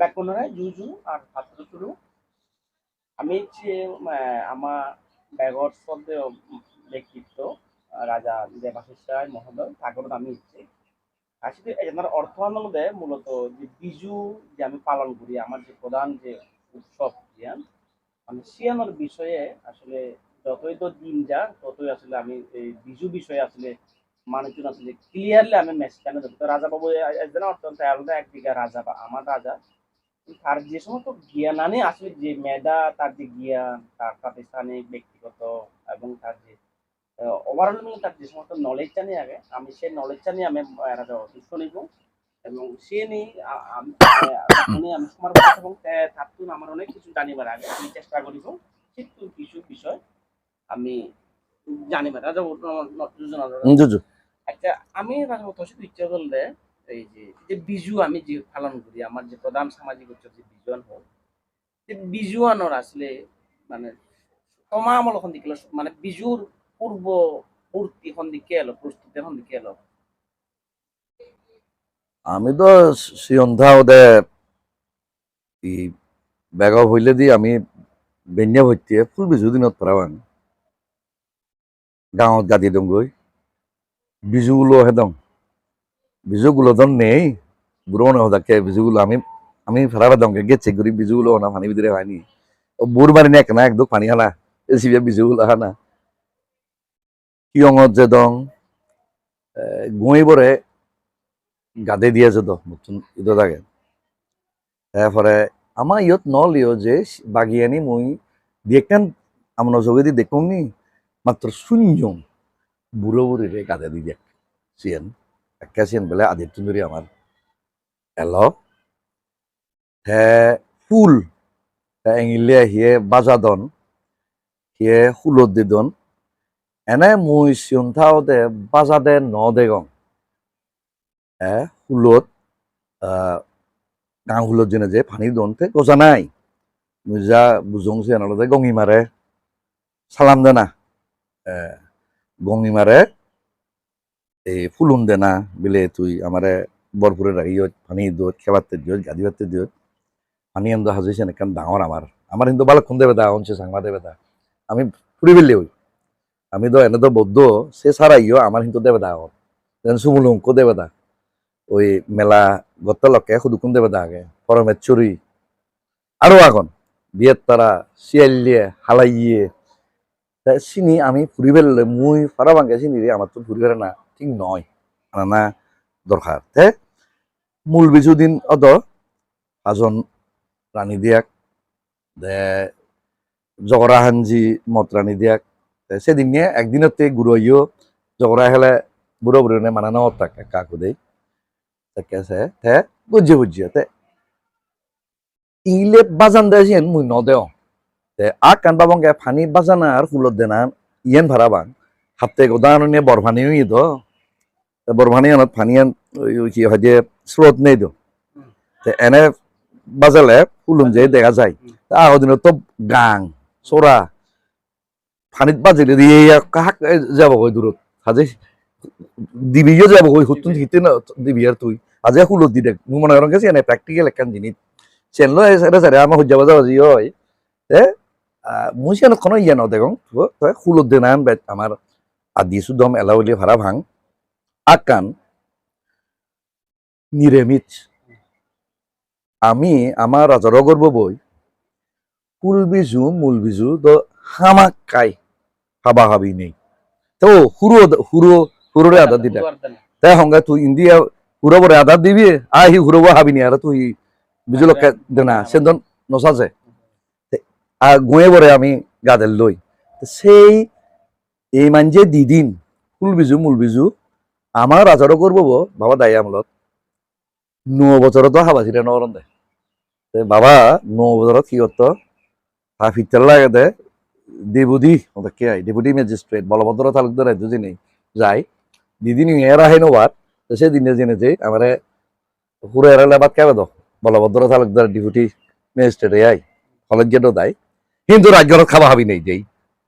ব্যাকরণে জুজু আর আমি আমার ব্যাগর ব্যক্তিত্ব, রাজা মহোদয় আমি হচ্ছে আসলে অর্থ মূলত যে বিজু যে আমি পালন করি, আমার যে প্রধান যে উৎসব জিয়ান মানে সিয়ানোর বিষয়ে আসলে যতই তো দিন যা ততই আসলে আমি এই বিজু বিষয়ে আসলে মানুষজন আসলে ক্লিয়ারলি আমি মেসেজ তো রাজা বাবু একজন অত্যন্ত আলাদা একদিকে রাজা বা আমার রাজা তার যে সমস্ত জ্ঞান আনে আসলে যে মেধা তার যে জ্ঞান তার প্রাতিষ্ঠানিক ব্যক্তিগত এবং তার যে ওভারঅল মিলে তার যে সমস্ত নলেজটা নিয়ে আগে আমি সেই নলেজটা নিয়ে আমি রাজা অসুস্থ নিব এবং সে নিয়ে আমি আমি কথা এবং তার তুন আমার অনেক কিছু জানিবার আগে আমি চেষ্টা করিব কিন্তু কিছু বিষয় আমি জানিবার। রাজা যোজনা আচ্ছা আমি রাজা তসিত ইচ্ছা করলে এই যে বিজু আমি যে পালন করি, আমার যে প্রধান সামাজিক উৎসব যে বিজুয়ান হোক যে বিজুয়ানোর আসলে মানে তমামল এখন দিকে মানে বিজুর পূর্ব পূর্তি এখন দিকে এলো, প্রস্তুতি এখন দিকে এলো? আমি তো সন্ধ্যা ওদে ই বেগ হইলে দি আমি বেঞ্জা ভর্তি ফুল বিজু দিনত পরাবাং গাঁৱত গাদি দং গৈ বিজুগুলো হেদং বিজুগুলো দন নেই বুড়ো না হদাকে বিজুগুলো আমি আমি ফেরাবা দং গেছে গুরি বিজুগুলো না পানি ভিতরে হয়নি ও বুর মারি না একদম পানি হানা এসিবে বিজুগুলো হানা কি অঙত যে দং গুঁই বরে গাদে দিয়ে যেত নতুন ইটো থাকে তারপরে আমার ইয়ত নলিও যে বাগিয়ানি মুই দেখেন আমার যোগেদি দেখুন নি মাত্র শূন্য বুড়ো বুড়িরে গাদে দি দেখ একটা সিয়েন বলে আদির তুন্দুরি আমার। এলো হে ফুল এঙিলে হিয়ে বাজাদন হিয়ে ফুলত দিদন এনে মুই সিয়ন থাওতে বাজাদে ন দেগং এ হুলত গাঁ হুলত যেনে যে পানি দনতে গজা নাই। মুজা বুজংছে এনালতে গঙি মারে সালাম দেনা। গঙি মারে এই ফুলুন দেনা বিলে তুই আমারে বরপুরে রাখিও, পানি দিয়ত খেবাতে দিয়ত গাদি বাতে দিয়ত পানি আনন্দ হাজুইছে এখান ডাঙর আমার আমার কিন্তু ভালো খুন দেবে দা অনছে সাংমা দেবে দা আমি ফুরি বেলে হই আমি তো এনে তো বদ্ধ, সে সারাইও আমার কিন্তু দেবে দা যেন সুমুলুঙ্ক দেবে দা ওই মেলা গত্তলকে সুদুকুন দেবে আগে। পরমের চুরি আরও এখন বিয়ের তারা শিয়ালিয়ে হালাইয়ে। চিনি আমি ফুরিবেল মুই ফারা ভাঙ্গে চিনি রে আমার তো ফুরিবেল না। ঠিক নয় না দরকার তে মূল বিজু দিন অদ আজন রানী দিয়াক দে জগরা হাঞ্জি মত রানী দিয়াক তে সেদিন নিয়ে একদিনতে গুড়াইও জগরা হেলে বুড়ো বুড়ো মানানো তাক কাকু দেই te bujje bujje te ile bazan da jen mui no deo te akan babang ke phani bazana ar fulot dena yen borphani ui do te borphani anot phani an ki haje slot nei do te ene bazale fulun je দেখা যায়। তা আগদিন তো গাং সোরা ফানিত বাজিলে দিয়ে কাহাক যাব কই দূরত হাজে দিবিও যাব কই হুতুন হিতে না দিবি আর তুই। আজ হুলো দি দেখ মু মনে করেন গেছি এনে প্র্যাকটিক্যাল একখান জিনিস চেনলো এসে সারে আমার হুজা বাজা বাজি হয়। তে সেন কোনো ইয়ে ন দেখুন তো হুলো দে নাম আমার আদি সুদম এলাউলি ভাড়া ভাঙ। আকান নিরেমিত আমি আমার রাজার গর্ব বই ফুল বিজু মূল বিজু তো হামাক কাই হাবা হাবি নেই। তো হুরো হুরো হুরোরে আদা দিটা তাই হঙ্গা তুই ইন্ডিয়া হুরবরে আদা দিবি আহি হুরব হাবিনি আর তুই বিজুলকে দেনা সেদন নসাজে। আর গুয়ে বরে আমি গাদের লই। সেই এই মানজে দিদিন ফুল বিজু, মূল বিজু। আমার আচারও করব বাবা দায় আমলত। ন বছর তো হাবা ছিল নরম দে। বাবা, ন বছরত কি করতো ফিরতে লাগে দে। ডেপুটি কে আই ডেপুটি ম্যাজিস্ট্রেট বলভদ্র তালুকদার দুজি নেই যাই দিদিন এর নোবার তো সে দিনে জেনেছে আমারে পুরো এরালে বাদ কেবে দো বলভদ্র তালুকদার ডেপুটি ম্যাজিস্ট্রেট আই কলেজ গেটও দেয় কিন্তু রাজ্যর খাওয়া হাবি নেই যেই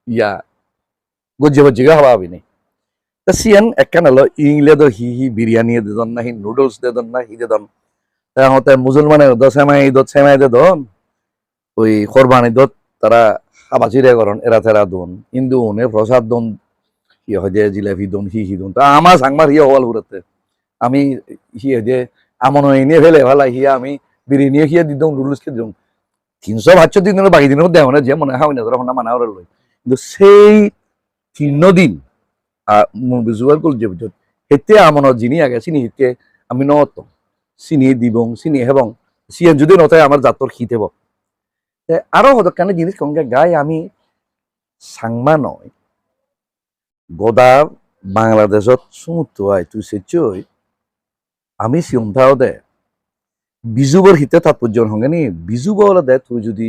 ইয়া গজ্জে বজ্জিকে খাওয়া হাবি নেই তা সিয়ান একখান হলো ইংলে দো হি হি বিরিয়ানি দেদন না হি নুডলস দেদন না হি দেদন হতে মুসলমানের দ সেমাই ঈদত সেমাই দে দন ওই কোরবানি দত তারা হাবাচিরে করন এরা তেরা দন হিন্দু হনে প্রসাদ দন হি যে জিলাপি দন হি হি দন তা আমার সাংমার হিয়া হওয়াল ঘুরতে আমি হিয়ে যে আমন এনে ফেলে ভালা হিয়া আমি বিরিয়ানি হিয়া দিদম রুলস কে দিদম তিনশো ভাচ্ছ দিন বাকি দিনের দেওয়া না যে মনে হয় না তখন মানা ওরা লই কিন্তু সেই তিন দিন বিজুয়াল হেতে আমন যিনি আগে চিনি, হেতে আমি নত। চিনি দিবং, চিনি হেবং। চিয়েন যদি নথায় আমার জাতর হেব। আরও হদকানে জিনিস কমকে গাই আমি সাংমা নয়। গদা বাংলাদেশত আই তুই সেচই আমি সিমথাও দে। বিজুবর হিতে তাৎপর্য হঙ্গে নি বিজুব দে তুই যদি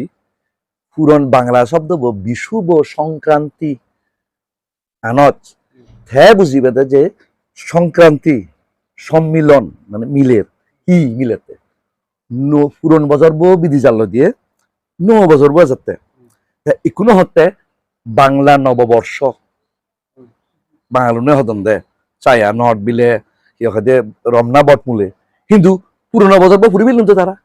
পুরন বাংলা শব্দ বিশুব সংক্রান্তি থে বুঝিবে দে যে সংক্রান্তি সম্মিলন মানে মিলের ই মিলেতে? নো পুরন বছর বো বিধি জাল দিয়ে, ন বছর বো যাতে ইকুনো হতে বাংলা নববর্ষ। বাঙালুনে হদম দে, চায়া নট বিলে ইয়ে রমনা বট মূলে। কিন্তু পুরোনো বছর বো ফুরিবে কিন্তু তারা।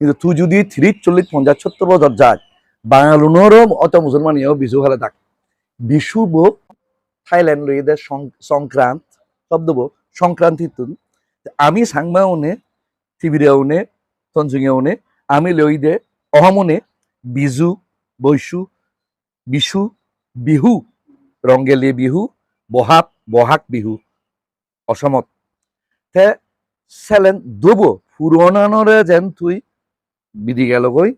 কিন্তু তুই যদি থ্রিট চল্লিশ পঞ্চাশ সত্তর বছর যায় বাঙালুনেরও অত মুসলমান ইয়েও বিজু হলে থাক বিশু বো থাইল্যান্ড দে সংক্রান্ত শব্দ বো সংক্রান্তি আমি সাংমাউনে টিভিরেউনে তঞ্চুঙেউনে আমি লই দে অহমনে বিজু, বৈশু, বিশু, বিহু ৰংগেলী বিহু বহাগ বহাগ বিহু, অসমত। তে চেলেন দুব পুৰণানৰে যেন তুই বিধি গেলগৈ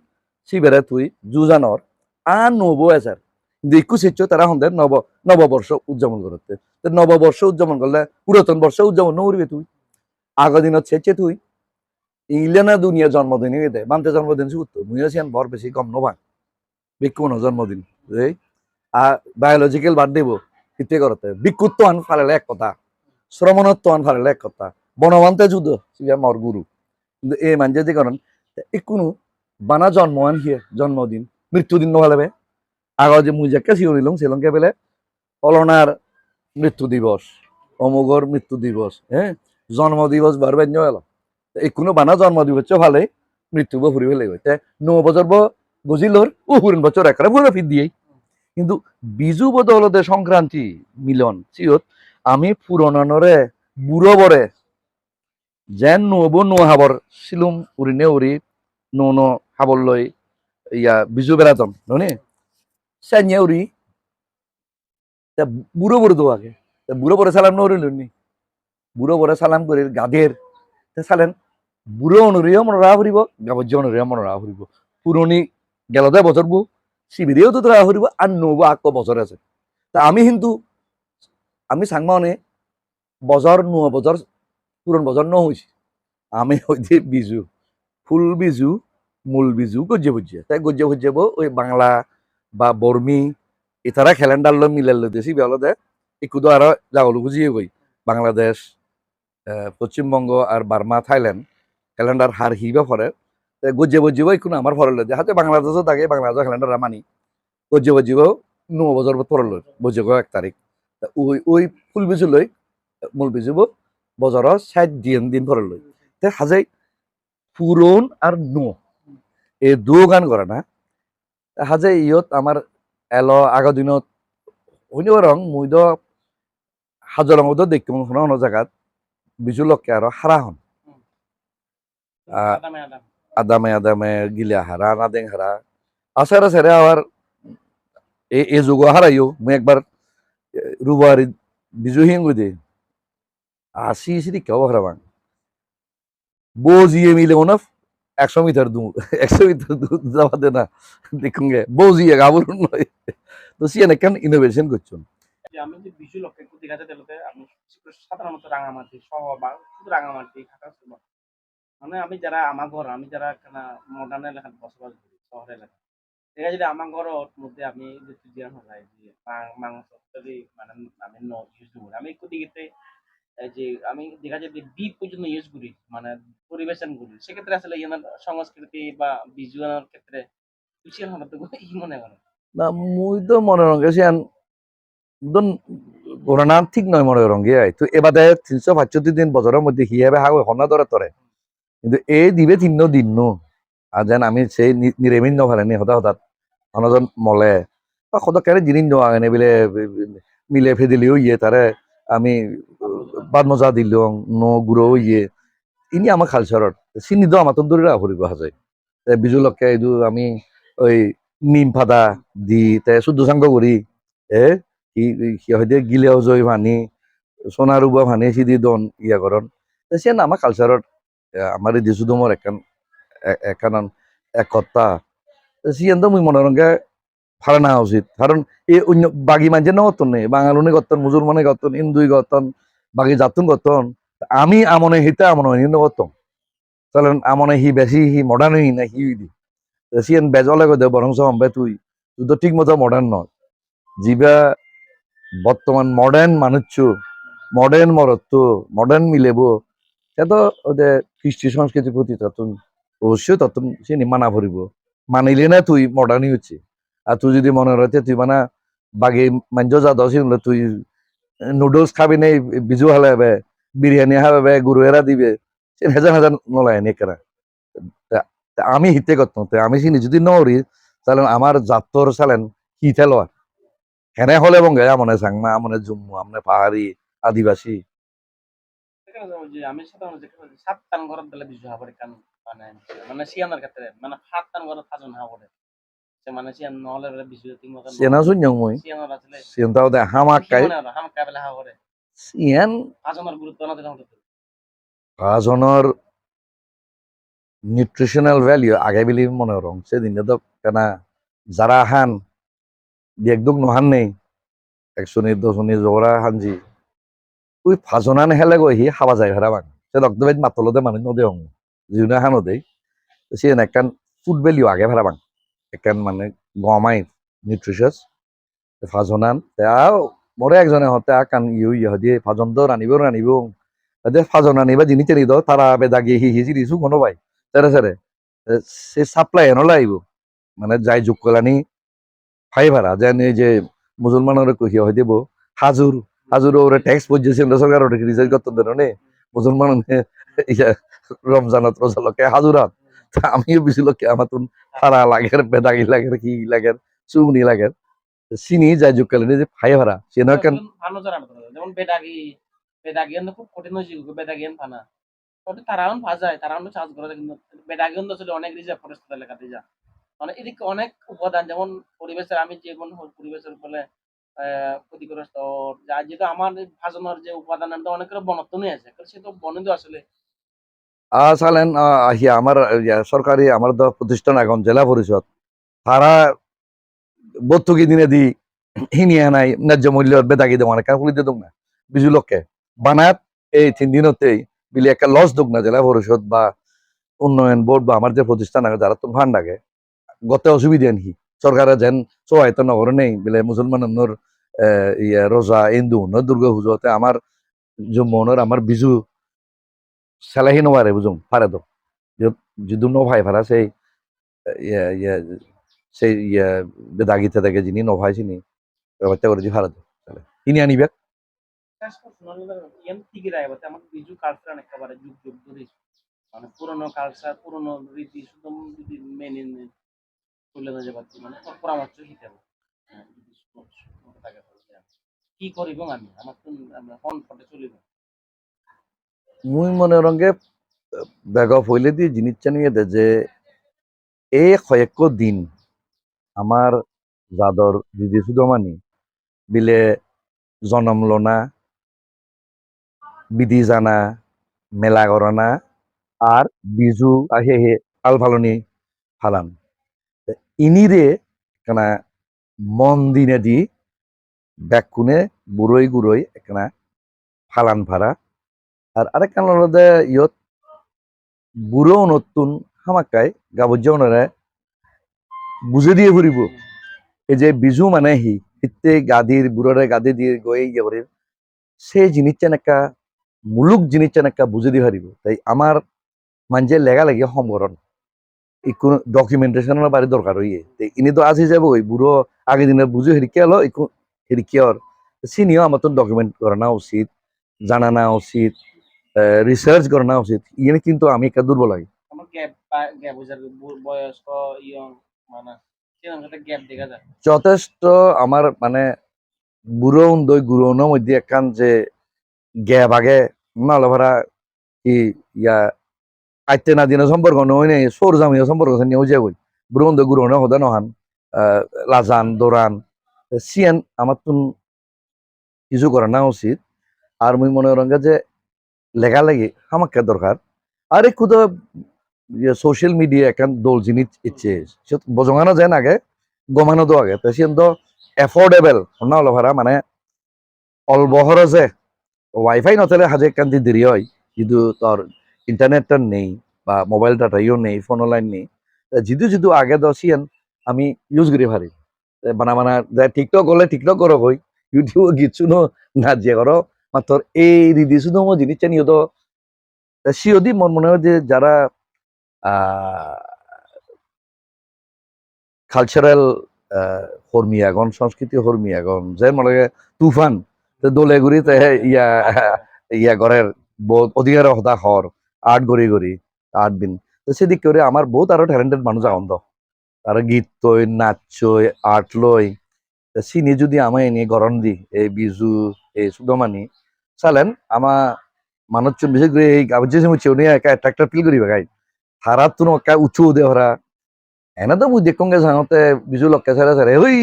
সিবেৰে তুই যুজানৰ আন নব এজাৰ কিন্তু একু চেচ্ছ তারা সন্ধ্যে নব, নববর্ষ উদযাপন করতে। নববর্ষ উদযাপন করলে পুরাতন বর্ষ উদযাপন নকরবি তুই। আগৰ দিনত চেচ্ছে তুই। ইলেনা দুনিয়া জন্মদিন দে। বান্তে জন্মদিন সুত আছি বৰ বেছি গম নভাং বিক্ষুণ জন্মদিন আর বায়োলজিক্যাল বাদ দিব। হিতে করতে। বিক্ষুত্ব আন ফালেলে এক কথা। শ্রমণত্ব আন ফালেলে এক কথা। বনবান্তে যুদ্ধ সিয়া মর গুরু। কিন্তু এই মানজে যে কারণ কোনো বানা জন্ম আন হিয়ে জন্মদিন। মৃত্যুদিন নহলে আগৰ যে মুই যাকে চিও নিলং শ্রীলঙ্কা পেলে অলনার মৃত্যু দিবস অমুগর মৃত্যু দিবস হ্যাঁ জন্ম দিবস বারবার এলো এই কোনো বানা জন্ম দিবস ভালে মৃত্যু বো ফুরিবে লাগবে ন বছর বো গজিলর ও ফুরিন বছর একরা ফুরে ফির দিয়েই। কিন্তু বিজু বদলতে সংক্রান্তি মিলন চিয়ত আমি পুরনরে বুড়ো বরে যেন নব নো হাবর সিলুম উরিনে উরি নো নো হাবর লই ইয়া বিজু বেড়াতন ননে উরি তা বুড়ো বুড়ো তো আগে, তা বুড়ো বরে সালাম লুনি বুড়ো বরে সালাম করে গাদের তা সালেন, বুড়ো অনুরিও মনে রাহ ফুরিব, গাবজ্য অনুরিও মনে রাহ ফুরিব। পুরনি গেলদে বছর বু শিবিরেও তো তোরা হরিব আর নব আক বছর আছে। তা আমি কিন্তু আমি সাংমানে বছর নুয়া বছর পুরন বছর ন হয়েছি আমি হইতে বিজু, ফুল বিজু, মূল বিজু, গজ্জে বুঝিয়ে তাই গজ্জে বুঝিয়ে ওই বাংলা বা বর্মি এতারা ক্যালেন্ডার লো মিলাল লইতেছি বেলদে একটু তো আরও যাগলো বুঝিয়ে গই বাংলাদেশ পশ্চিমবঙ্গ আর বার্মা থাইল্যান্ড ক্যালেন্ডার হার হিবা ফরে গজ্জে বজ্জিব কোনো আমার ফরে লই হাতে বাংলাদেশও থাকে বাংলাদেশ ক্যালেন্ডার মানি। গজ্জে বজ্জিব ন বছর ফরে লই বজ্জে এক তারিখ ওই ওই ফুল বিজু লই মূল বিজুব বছর ষাট দিন দিন ফরে লই তে হাজাই পুরন আর নো। এই দু গান করে না। হাজে ইয়ত আমার এলো আগৰ দিনত শুনিব ৰং মই দ হাজৰঙত দেখি শুনা জেগাত বিজু লকে আৰু হাৰাহন আদামে আদাম। গিলা হারা নাদেং হারা আসার আছে রে আবার এই যুগ হারাইও মুই একবার রুবারি বিজু হিঙ্গু দে। আসি সিরি কেউ হারাবাং বোজিয়ে মিলে মনে একশো মিটার দূর একশো মিটার দূর যাওয়া দে না দেখুঙ্গে বোজিয়ে গাবরুন নয়। তো সিয়ান কেন ইনোভেশন করছেন আমি বিজু সাধারণত। মানে আমি যারা আমি বসবাস আমি মানে আমি আমি যে আমি দেখা যায় বিট পর্যন্ত ইউজ করি মানে পরিবেশন করি। সেক্ষেত্রে আসলে ইয়ার সংস্কৃতি বা ভিজুয়াল ক্ষেত্রে তুষিয়ান হঠাৎ কি মনে করে না, মুই তো মনে রঙে সিয়ান দন ঠিক নয় মনে রঙে আই তো এবারে তিনশো পাঁচষট্টি দিন বছরের মধ্যে হিয়াবে হাগ হনা ধরে তরে কিন্তু এই দিবে তিন্ন দিন নো। আর যেন আমি সেই নিরেমিন নভারেনি হঠাৎ হঠাৎ অনজন মলে। বা সদা কেন জিনিস নোয়া এনে বিলে মিলে ফেদিলিও ইয়ে তারে আমি বাদ মজা দিলং ন গুঁড়ো ইয়ে ইনি আমার কালচারত চিনি দো আমার তন্দুরি ফুরিব হাজে বিজু লক্ষে এইটো আমি ওই নিম ফাদা দি, তে শুদ্ধ করি এ সিহঁতে গিলেও জয় ভানি সোনা রুবা ভানি সিদি দন ইয়া করন সেন আমার কালচারত আমার এই দিশু দমর একান, এ- একানন একতা। সিয়ান্ত মুই মনে রঙে ফারা না উচিত। কারণ এই অন্য বাগি মানছে না গতন নেই বাঙালুনি গতন মুসলমানে গতন, হিন্দুই গতন বাকি জাতুন গতন, আমি আমনে হিতা আমনে হিন্দু গতন। তাহলে আমনে হি বেশি, হি মডার্ন হি না হি দি। সিয়ান বেজলে গদে বরং সম্বে তুই তুই তো ঠিক মতো মডার্ন নয়। যিবা বর্তমান মডার্ন মানুষ মডার্ন মরত্ব মডার্ন মিলেব। সে তো ওদের কৃষ্টি সংস্কৃতির প্রতি ততন অবশ্যই ততন সে মানা ভরিব মানিলে না তুই মডার্নই হচ্ছে আর তুই যদি মনে রাখতে তুই মানে বাগে মাঞ্জ যা দশ তুই নুডলস খাবি নেই বিজু হালাবে বিরিয়ানি হালাবে গুরু এরা দিবে। সে হাজার হাজার নলায় নে কেনা তা- তা, আমি হিতে করতাম আমি চিনি যদি নরি তাহলে আমার জাতর চালেন হিতে লওয়া হেনে হলে বঙ্গে আমনে সাংমা আমনে জম্মু, আমনে পাহাড়ি আদিবাসী। আমি সাথে আমার যেখানে সাত টান ঘরত দিলে বিজু হাবরে কান মানে মানে সিয়ানোর ক্ষেত্রে মানে সাত টান ঘরত সাজন হাবরে চেনা মই চিন্তাও দে হামাক কাই নিউট্রিশনাল ভ্যালু আগে বিলি মনে রং সেদিন তো কেনা যারা হান একদম নহান নেই একশনি দশনি জোড়া হানজি ওই ফাজনান হেলে গই হি হাবা যায় ভেড়া বাং সে বাইত মাতলতে মানুষ নদে হং জিউনা হানো দেই সে একখান ফুড ভ্যালিউ আগে ভেড়া বাং একখান মানে গমাই নিউট্রিশাস ফাজনান তাও মরে একজনে হতে আকান ইউ ইয়ে দিয়ে ফাজন রানিব রানিব তাতে ফাজন আনিবা জিনিস চেনি দাও তারা বেদাগি হি হি জিনিসও কোনো পাই সেরে সেরে সে সাপ্লাই এনো লাইব মানে যাই যোগ কলানি ভাড়া যেন এই যে মুসলমানের কহি হয় দিব হাজুর হাজুর ওরে ট্যাক্স পর্যেছে সরকার ওটা রিজার্ভ করতে দেন মুসলমান রমজানত রোজালকে হাজুরাত তা আমিও বেশি লোককে আমার ফারা লাগের বেদাগি লাগের, কি লাগের চুগনি লাগের। চিনি যাই যোগ কলানি যে ফাই ভাড়া, সে নয় কেন যেমন বেদাগি বেদাগি খুব কঠিন হয়েছে বেদাগি ফানা চাষ করে, কিন্তু বেদাগি আসলে অনেক রিজার্ভ ফরেস্ট এলাকাতে যা মানে এদিকে অনেক উপাদান, যেমন পরিবেশের, আমি যে কোন পরিবেশের ফলে ক্ষতিগ্রস্ত যা যেহেতু আমার ভাজনের যে উপাদান এটা অনেক বনত্বনই আছে সে তো বনে আছে আসালেন আহিয়া আমার সরকারি আমার প্রতিষ্ঠান এখন জেলা পরিষদ তারা বত্তুকি দিনে দি হিনিয়া নাই, ন্যায্য মূল্য বেদাগি দেওয়া না কারণ দিত না। বিজু লোককে, বানাত এই তিন দিনতেই বিলি একটা লস দোক না জেলা পরিষদ বা উন্নয়ন বোর্ড বা আমার যে প্রতিষ্ঠান আছে যারা তো ফান্ড আগে গতে অসুবিধা নেই সরকারে যেন সহায়তা নগরে নেই, বিলে মুসলমানের ইয়া রোজা হিন্দু দুর্গা পুজোতে আমার জম্মুনের আমার বিজু সেলাহি নবারে, বুঝুম? পারে তো। যদি নভাই ভাড়া, সেই, ইয়া ইয়া, সেই, ইয়া বেদাগিতে থেকে যিনি, নভাই চিনি ব্যাপারটা করে দি ভাড়া তো, তাহলে। তিনি আনিবে? মানে পুরনো কালচার মেনে কি করিব আমি আমার তো ফোন চলিব। মুই মনে রঙে বেগ হইলে দিয়ে জিনিসটা নিয়ে দে যে এই কয়েক দিন আমার যাদর দিদি সুদমানি বিলে জনম লনা, বিধি জানা, মেলা করনা আর বিজু আহে আল ফালনি। ফালান ইনিরে একখানা মন দিনে দি ব্যাকুনে বুড়োই গুড়োই একখানা ফালান ফারা আর আরেকখান হলদে ইয়ত বুড়ো নতুন হামাকাই গাবজ্জনরে বুঝে দিয়ে ফুরিব এই যে বিজু মানে হি হিতে গাদির বুড়োরে গাদি দিয়ে ইয়ে করির সেই জিনিসটা একটা মুলুক জিনিসটা একটা বুঝে দিয়ে পারিব তাই আমার মানজে লেগা লাগে সমরণ এই কোনো ডকুমেন্টেশনের বাড়ি দরকার হইয়ে। ইনি তো আজি যাব ওই বুড়ো আগে দিনে বুঝে হেরিকে হলো একটু হেরিকে চিনিও আমার তো ডকুমেন্ট করানো উচিত জানানো উচিত। রিসার্চ করা না উচিত। ইয়ে কিন্তু আমি একটা দুর্বল ইয়ং মানে যথেষ্ট আমার মানে বুড়ো দই গুরোনোর মধ্যে একখান যে গ্যাপ আগে নাহলে ভরা কি ইয়া আইতে না দিনের সম্পর্ক নয় নেই সৌর জামিনের সম্পর্ক নিয়েও যে কই বুড়ো দই গুরোনো হদা নহান লাজান দৌড়ান সিয়ান আমার তুন কিছু করা না উচিত। আর মুই মনে রঙে যে লেখা লাগি আমাকে দরকার। আর তো সোশ্যাল মিডিয়া একখান দোল জিনিস ইচ্ছে। বজঙানো যায় আগে, গমানো তো আগে। তো সে এফোর্ডেবল না হলো ভাড়া মানে অল্প খরচে ওয়াইফাই নথলে হাজে কান্তি দেরি হয়, কিন্তু তোর ইন্টারনেটটা নেই, বা মোবাইল ডাটাইও নেই ফোন লাইন নেই। যিদু যিদু আগে তো সিয়ান আমি ইউজ করি তে বানা বানা টিকটক হলে টিকটক করো কই। ইউটিউব কিছু না যে করো। মাত্র এই দিদি শুধু মো জিনিস চানি তো সিওদি মন মনে হয় যে যারা কালচারাল কর্মী আগন সংস্কৃতি কর্মী আগন যে মনে হয় তুফান দোলে গুড়ি তে ইয়া ইয়া ঘরের বহুত অধিকার হতা হর আর্ট গড়ি গড়ি আর্ট বিন। তো সেদিক করে আমার বহুত আরও ট্যালেন্টেড মানুষ আহন তো তারা গীত তৈ, নাচ আর্ট লই। চিনি যদি আমায় এনে গরম দি, এই বিজু, এই সুদমানি চালেন, আমা মানুষজন বিশেষ করে এই গাবের যে সময় চেউনি একা ট্রাক্টর ফিল করিবে গাই হারা তুনো একা উঁচু দে হরা এনে তো দেখুন গে সাঙতে বিজু লক্কে ছেড়ে ছেড়ে ওই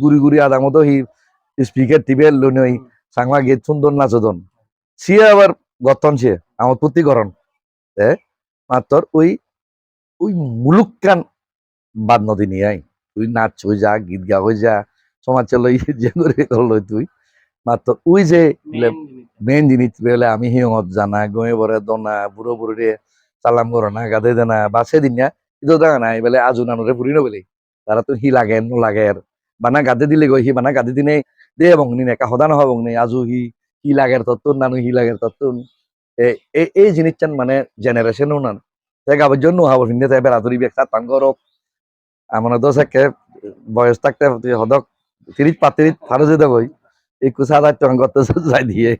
গুড়ি গুড়ি আদা মতো হি স্পিকার টিপে লই ওই সাংমা গীত সুন্দর নাচদন সিয়ে আবার গতন সিয়ে আমার প্রতি গরম এ মাত্র ওই ওই মুলুক কান বাদ নদী নিয়ে আই। তুই নাচ হয়ে যা, গীত গা হয়ে যা, সমাজ লই যে করে লই তুই। মাত্র ওই যে মেন জিনিস বেলে আমি হিয়ঙত জানা গয়ে বরে দনা বুড়ো বুড়ি সালাম করো না গাদে দেনা বাসে দিন না কিন্তু দেখা নাই, বেলে আজু নানুরে ফুরি নবেলি তারা তো হি লাগে নো লাগে বানা গাদে দিলে গই হি বানা গাদে দিনে, দে বংনি নে কাহদা নহ বংনি, আজু হি হি লাগের তত্তুন, নানু হি লাগের তত্তুন। এই জিনিসটান মানে জেনারেশন উনান তাই গাবের জন্য হব ভিন্দে তাই বেড়াতুরি ব্যক্তা তাঙ্গর এমন তো সাকে বয়স থাকতে হদক তিরিশ পাতিরিশ ফারো যেতে কই এই কুসা দায়িত্ব করতে যাই দিয়ে।